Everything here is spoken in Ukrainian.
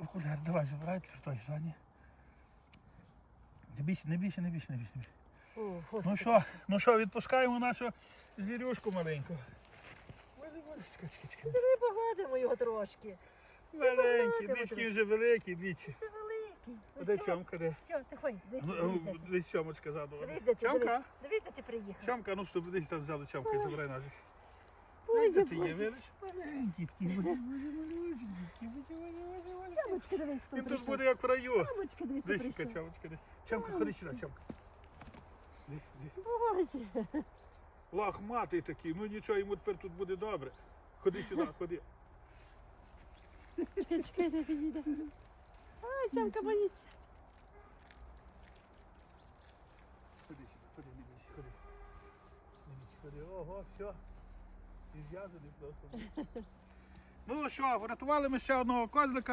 Окуляр, давай, забирай той Сані. Не бійся, не бійся, не бійся, не бійся. не бійся. О, Ну що, ну що, відпускаємо нашу звірюшку маленьку. Давай погладимо його трошки. Маленький, він вже великий, дивіться. Це великий. Де. Чомка, де? Все, тихонь, Ну. Десь Чомочка задувала. Чомка? дивись. Де ти приїхав. Чомка, ну стоп, десь там взяли Чомка і забирай ножик. Ой, ти є, боже, боже. Чамочка, дивись, хто Він тут прийшов. буде як в раю. Чамочка, дивись, хто прийшов. Чомочка, де. Чомка, ходи сюди, де. Боже. Лахматий такий, ну нічого, йому тепер тут буде добре. Ходи сюди, ходи. Чекай, не підійде. Ай, Тямка боїться. Ходи сюди, ходи, не ходи. Ходи. Ого, все. І зв'язаний просто. Ну що, врятували ми ще одного козлика.